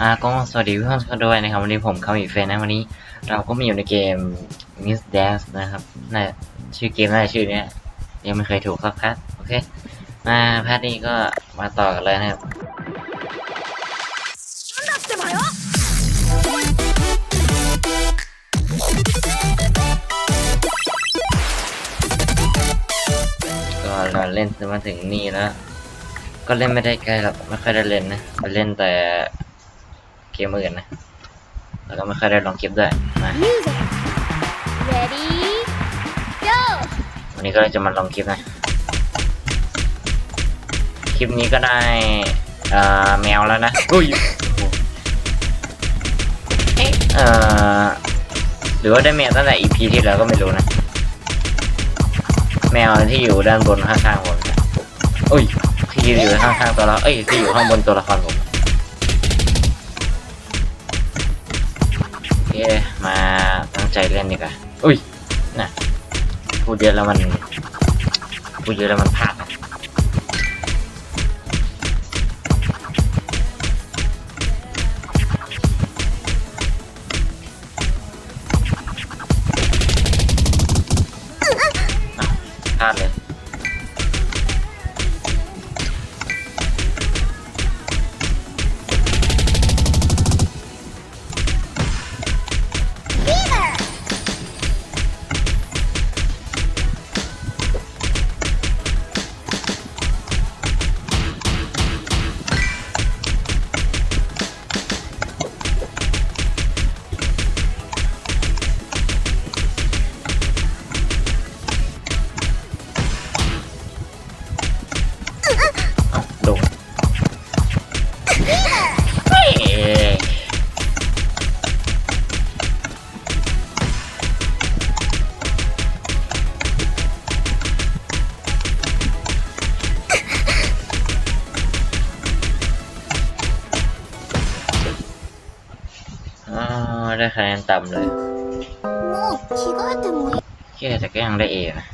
อ่าก็สวัสดีเพื่อนๆด้วยนะครับ วันนี้ผมเขาอีกเฟนนะวันนี้เราก็มาอยู่ในเกม Miss Dance นะครับน่าชื่อเกมน่าชื่อเนี้ยยังไม่เคยถูกสักครั้งโอเค มาพาร์ทนี้ก็มาต่อกันเลยนะครับก็เราเล่นมาถึงนี่แล้ว ก็เล่นไม่ได้ไกลหรอกไม่ค่อยได้เล่นนะเล่นแต่ เกมอื่นนะ แล้วก็ไม่ค่อยได้ลองคลิปด้วยมา Music. Ready? Go. วันนี้ก็จะมาลองคลิปนะ คลิปนี้ก็ได้เอ่อแมวแล้วนะอุ้ยเอ๊ะเอ่อหรือว่าได้แมวตั้งแต่ EP ที่แล้วก็ไม่รู้นะ แมวที่อยู่ด้านบนข้างๆผมอุ้ยที่อยู่ข้างๆตัวเราเอ้ยที่อยู่ข้างบนตัวละครผม เคมาตั้งใจเล่นดีกว่า อุ้ย น่ะพูดเยอะแล้วมันพูดเยอะแล้วมันพลาด แต่ก็ยังได้เอนะ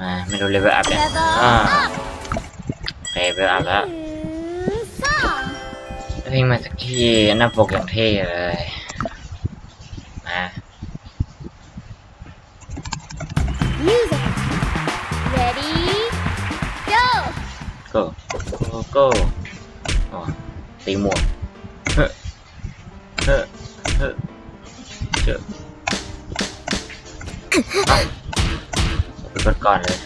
อไม่รู้เลเวลอัพเนี่ยอเลเวลอัพแล้ววิ่งมาสักทีหน้าปกอย่างเท่เลยมาโก้โก้ตีหมวกเฮ้เฮ้เฮ้เจอ กดก่อนเลย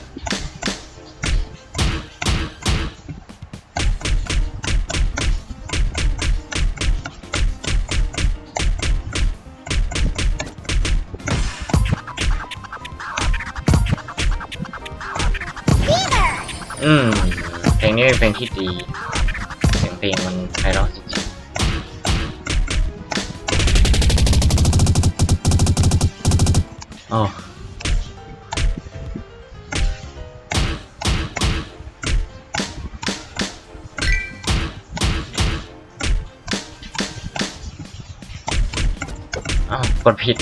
อืมเพลงนี้เป็นเพลงที่ดีเสียงเพลงมันไพเราะจริงๆอ้อ้ กดผิด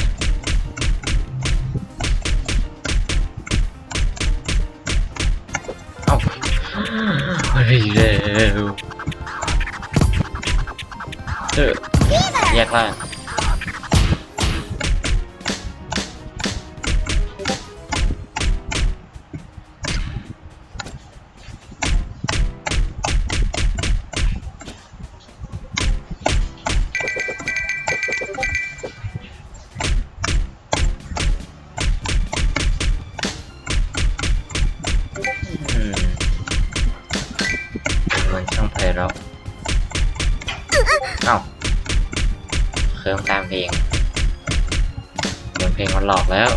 เอ้าเฮ้ยเร็วเออแยกล่าง อนช่างไพเราะเอ้าเครื่องตามเพลงเหมือนเพลงมันหลอกแล้ว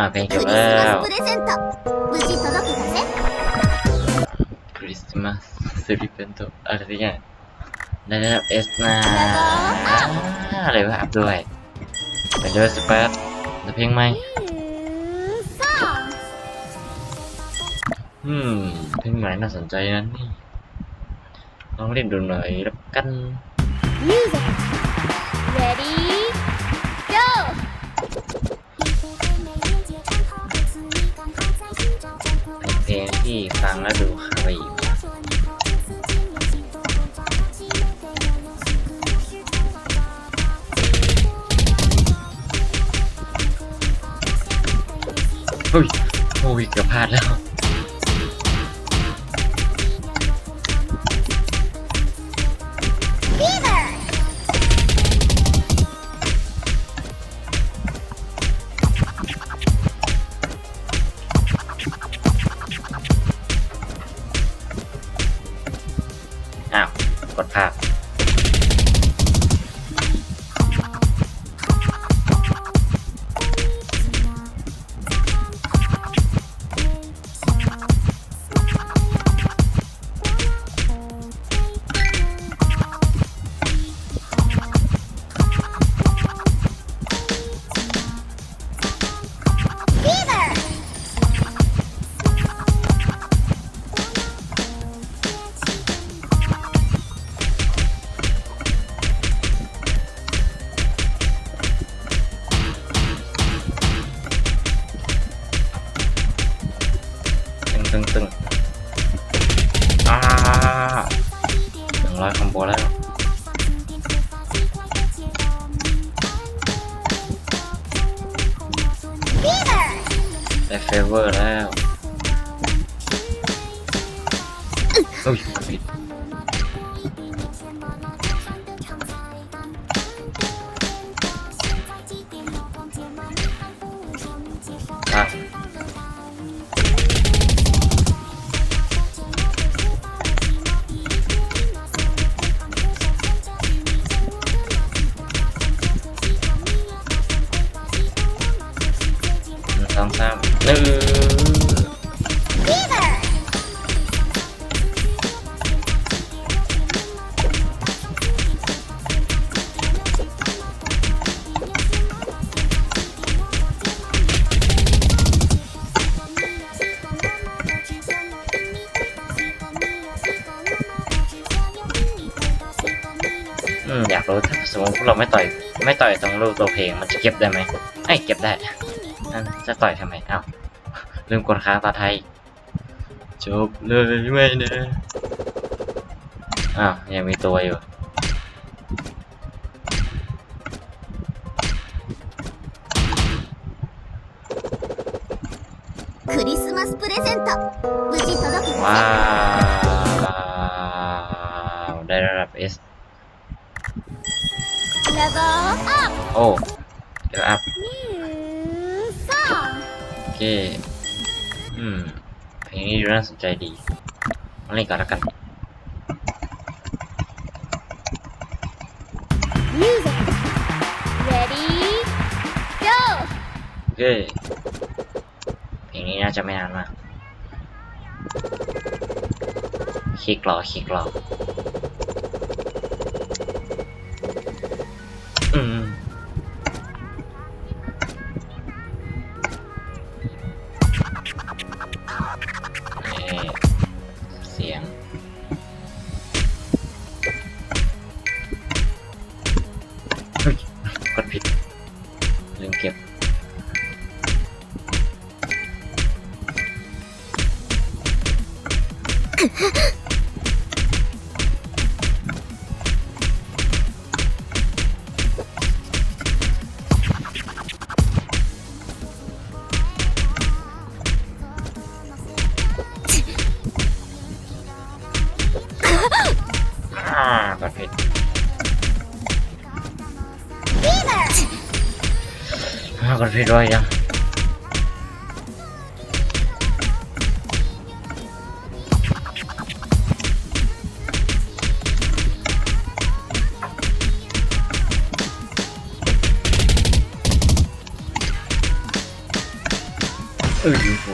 าเพลงจบแล้วคริสต์มาสสุริเป็นตัวอะไรสักอย่างได้รับเอสนาอะไรวะอัพดวยเปด้วยสเปซแเพลงไหมอืเพลงใหม่น่าสนใจนะนลองเล่นดูหน่อยแล้วกัน Music Ready ที่ฟังแล้วดูเข้าไปอีกเฮ้ยโอ้ยเกือบพลาดแล้ว อยคอมโบแล้ว Fever. ได้เฟเวอร์แล้ว เฮ้ยผิด เราไม่ต่อย ไม่ต่อยตรงรูปตัวเพลงมันจะเก็บได้ไหมไอ้ยเก็บได้นั่นจะต่อยทำไมอ้าวลืมกดค้างตาไทย จบเลยไม่นะอ้าวยังมีตัวอยู่ クリスマスプレゼント無事届け ว้า たว ได้ระดับ S อ้เดี๋ยวอัพプ New song โอเค อืมเพลงนี้ดูน่าสนใจดีมาเล่นก่อนแล้วกัน Music Ready Go โอเคเพลงนี้น่าจะไม่นานมากคลิกรอคลิกรออืม อ่ากดผิด Fever อ่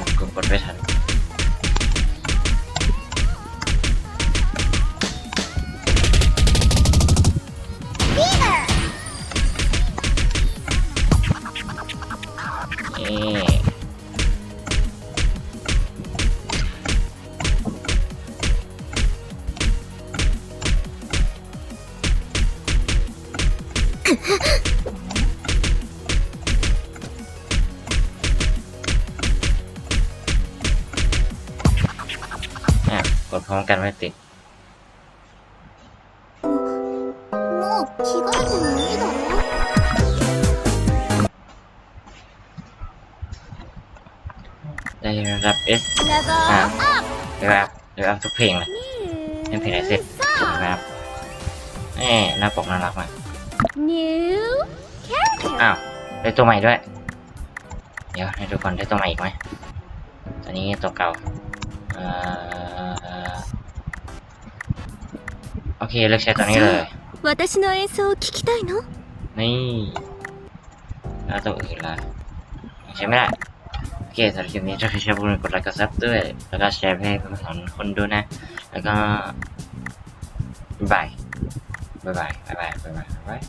อยูฟู ร้อมกันไม่ติด もう着替えてもいいだろ ได้ระดับ S レベル อ่ะ アッ เดี๋ยวอัพเดี๋ยวอัพทุกเพลงเลย プ เป็นเพลงไหนเสร็จนะครับแน่หน้าปกน่ารักมาก New character อ้าว ได้ตัวใหม่ด้วย เดี๋ยวให้ทุกคนได้ตัวใหม่อีกไหมตอนนี้ตัวเก่าเอ่อ อเคเลือกใช้ตัวนี้เลย 私の演奏を聞きたいの นี่แล้วตัวอื่นล่ะยังใช้ไม่ได้ โอเคสำหรับคลิปนี้ถ้าใครชอบก็กดไลค์กดซับด้วย แล้วก็แชร์ให้เพื่อนๆคนดูนะ แล้วก็บ๊ายบายบ๊ายบายบ๊ายบายบ๊ายบายบ๊ายบาย